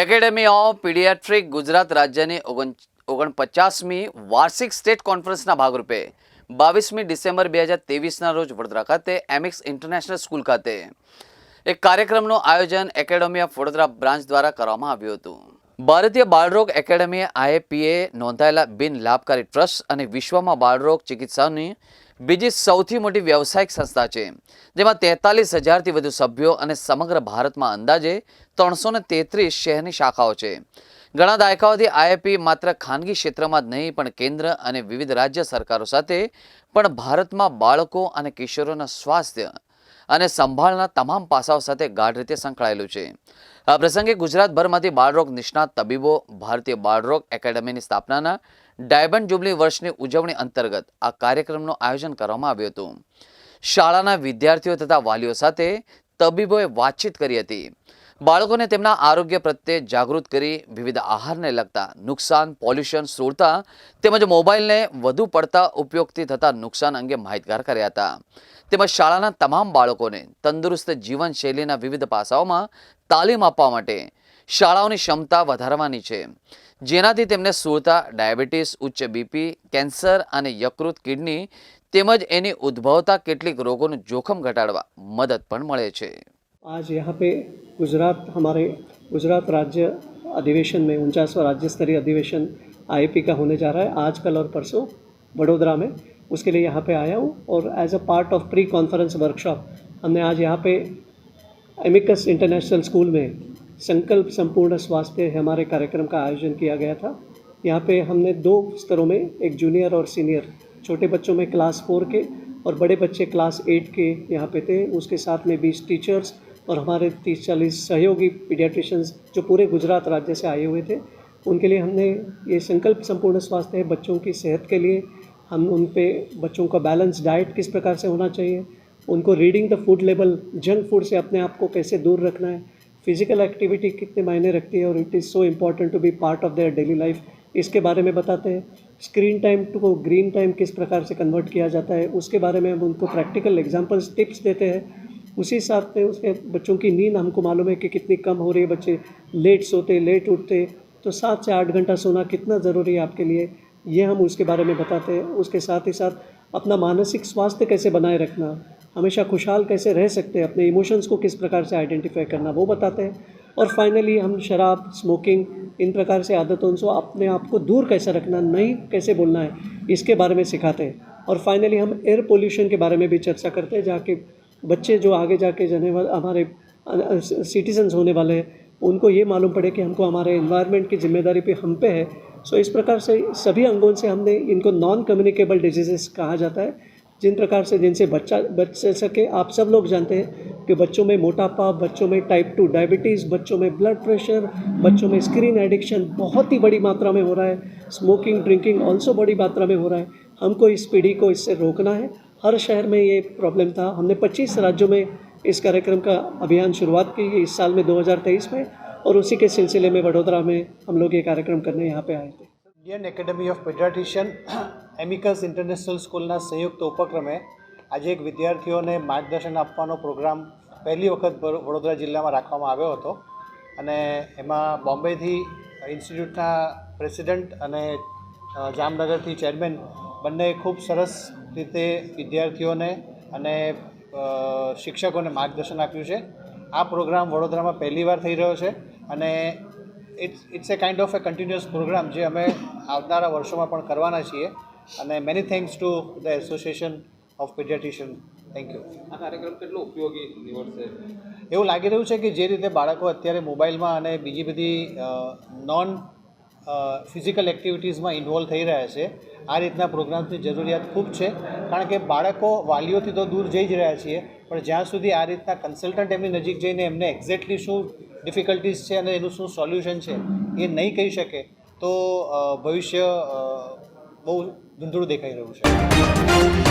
academy of paediatric Gujarat રાજ્યની ઓગણ ઓગણપચાસમી વાર્ષિક સ્ટેટ કોન્ફરન્સના ભાગરૂપે બાવીસમી ડિસેમ્બર બે હજાર તેવીસના રોજ વડોદરા ખાતે એમિક્સ ઇન્ટરનેશનલ સ્કૂલ ખાતે એક કાર્યક્રમનું આયોજન એકેડેમી ઓફ વડોદરા બ્રાન્ચ દ્વારા કરવામાં આવ્યું હતું ભારતીય બાળરોગ એકેડમીએ આઈએપીએ નોંધાયેલા બિન લાભકારી ટ્રસ્ટ અને વિશ્વમાં બાળરોગ ચિકિત્સાની બીજી સૌથી મોટી વ્યવસાયિક સંસ્થા છે જેમાં તેતાલીસ હજારથી વધુ સભ્યો અને સમગ્ર ભારતમાં અંદાજે ત્રણસો ને તેત્રીસ શહેરની શાખાઓ છે ઘણા દાયકાઓથી આઈએપી માત્ર ખાનગી ક્ષેત્રમાં જ નહીં પણ કેન્દ્ર અને વિવિધ રાજ્ય સરકારો સાથે પણ ભારતમાં બાળકો અને કિશોરોના સ્વાસ્થ્ય અને સંભાળના તમામ પાસાઓ સાથે ગાઢ રીતે સંકળાયેલું છે આ પ્રસંગે ગુજરાતભરમાંથી બાળરોગ નિષ્ણાત તબીબો ભારતીય બાળરોગ એકેડમીની સ્થાપનાના ડાયમંડ જુબલી વર્ષની ઉજવણી અંતર્ગત આ કાર્યક્રમનું આયોજન કરવામાં આવ્યું હતું શાળાના વિદ્યાર્થીઓ તથા વાલીઓ સાથે તબીબોએ વાતચીત કરી હતી બાળકોને તેમના આરોગ્ય પ્રત્યે જાગૃત કરી વિવિધ આહારને લગતા નુકસાન પોલ્યુશન સ્રોતા તેમજ મોબાઈલને વધુ પડતા ઉપયોગથી થતા નુકસાન અંગે માહિતગાર કર્યા હતા તેમજ શાળાના તમામ બાળકોને તંદુરસ્ત જીવનશૈલીના વિવિધ પાસાઓમાં તાલીમ આપવા માટે શાળાઓની ક્ષમતા વધારવાની છે જેનાથી તેમને સુરતા ડાયાબિટીસ ઉચ્ચ બીપી કેન્સર અને યકૃત કિડની તેમજ એની ઉદ્ભવતા કેટલીક રોગોનું જોખમ ઘટાડવા મદદ પણ મળે છે आज यहाँ पे गुजरात हमारे गुजरात राज्य अधिवेशन में उनचासवा राज्य स्तरीय अधिवेशन आईपी का होने जा रहा है आज कल और परसों वडोदरा में उसके लिए यहाँ पे आया हूँ और as a part of pre conference workshop हमने आज यहाँ पे एमिकस इंटरनेशनल स्कूल में संकल्प संपूर्ण स्वास्थ्य हमारे कार्यक्रम का आयोजन किया गया था यहाँ पे हमने दो स्तरों में एक जूनियर और सीनियर छोटे बच्चों में क्लास फोर के और बड़े बच्चे क्लास एट के यहाँ पे थे उसके साथ में बीस टीचर्स और हमारे तीस चालीस सहयोगी पीडियाट्रिशंस जो पूरे गुजरात राज्य से आए हुए थे उनके लिए हमने ये संकल्प संपूर्ण स्वास्थ्य है बच्चों की सेहत के लिए हम उन पर बच्चों का बैलेंस डाइट किस प्रकार से होना चाहिए उनको reading the food level junk food से अपने आप को कैसे दूर रखना है फिजिकल एक्टिविटी कितने मायने रखती है और it is so important to be part of their daily life इसके बारे में बताते हैं screen time to green time किस प्रकार से कन्वर्ट किया जाता है उसके बारे में हम उनको प्रैक्टिकल एग्जाम्पल्स टिप्स देते हैं उसी हिसाब से उसके बच्चों की नींद हमको मालूम है कि कितनी कम हो रही है बच्चे लेट सोते लेट उठते तो सात से आठ घंटा सोना कितना ज़रूरी है आपके लिए ये हम उसके बारे में बताते हैं उसके साथ ही साथ अपना मानसिक स्वास्थ्य कैसे बनाए रखना हमेशा खुशहाल कैसे रह सकते हैं अपने इमोशंस को किस प्रकार से आइडेंटिफाई करना वो बताते हैं और फाइनली हम शराब स्मोकिंग इन प्रकार से आदतों से अपने आप को दूर कैसे रखना नहीं कैसे बोलना है इसके बारे में सिखाते हैं और फाइनली हम एयर पोल्यूशन के बारे में भी चर्चा करते हैं जहाँ बच्चे जो आगे जाके जाने वाले हमारे सिटीजन्स होने वाले हैं उनको ये मालूम पड़े कि हमको हमारे इन्वायरमेंट की जिम्मेदारी पे हम पे है सो इस प्रकार से सभी अंगों से हमने इनको नॉन कम्युनिकेबल डिजीजेस कहा जाता है जिन प्रकार से जिनसे बच्चा बच सके आप सब लोग जानते हैं कि बच्चों में मोटापा बच्चों में टाइप टू डायबिटीज़ बच्चों में ब्लड प्रेशर बच्चों में स्क्रीन एडिक्शन बहुत ही बड़ी मात्रा में हो रहा है स्मोकिंग ड्रिंकिंग ऑल्सो बड़ी मात्रा में हो रहा है हमको इस पीढ़ी को इससे रोकना है हर शहर में ये प्रॉब्लम था हमने 25 राज्यों में इस कार्यक्रम का अभियान शुरुआत की है इस साल में 2023 में और उसी के सिलसिले में वडोदरा में हम लोग ये कार्यक्रम करने यहाँ पे आए थे Indian academy of pediatrician Amicus international સ્કૂલના સંયુક્ત ઉપક્રમે આજે એક વિદ્યાર્થીઓને માર્ગદર્શન આપવાનો પ્રોગ્રામ પહેલી વખત વડોદરા જિલ્લામાં રાખવામાં આવ્યો હતો અને એમાં બોમ્બેથી ઇન્સ્ટિટ્યૂટના પ્રેસિડેન્ટ અને જામનગરથી ચેરમેન બંને ખૂબ સરસ રીતે વિદ્યાર્થીઓને અને શિક્ષકોને માર્ગદર્શન આપ્યું છે આ પ્રોગ્રામ વડોદરામાં પહેલીવાર થઈ રહ્યો છે અને it's it's a kind of a continuous program જે અમે આવનારા વર્ષોમાં પણ કરવાના છીએ અને many thanks to the association of pediatrician thank you આ કાર્યક્રમ કેટલો ઉપયોગી નીવડશે એવું લાગી રહ્યું છે કે જે રીતે બાળકો અત્યારે મોબાઈલમાં અને બીજી બધી નોન ફિઝિકલ એક્ટિવિટીઝમાં ઇન્વોલ્વ થઈ રહ્યા છે આ રીતના પ્રોગ્રામ્સની જરૂરિયાત ખૂબ છે કારણ કે બાળકો વાલીઓથી તો દૂર જઈ જ રહ્યા છીએ પણ જ્યાં સુધી આ રીતના કન્સલ્ટન્ટ એમની નજીક જઈને એમને એક્ઝેક્ટલી શું ડિફિકલ્ટીઝ છે અને એનું શું સોલ્યુશન છે એ નહીં કહી શકે તો ભવિષ્ય બહુ ધૂંધળું દેખાઈ રહ્યું છે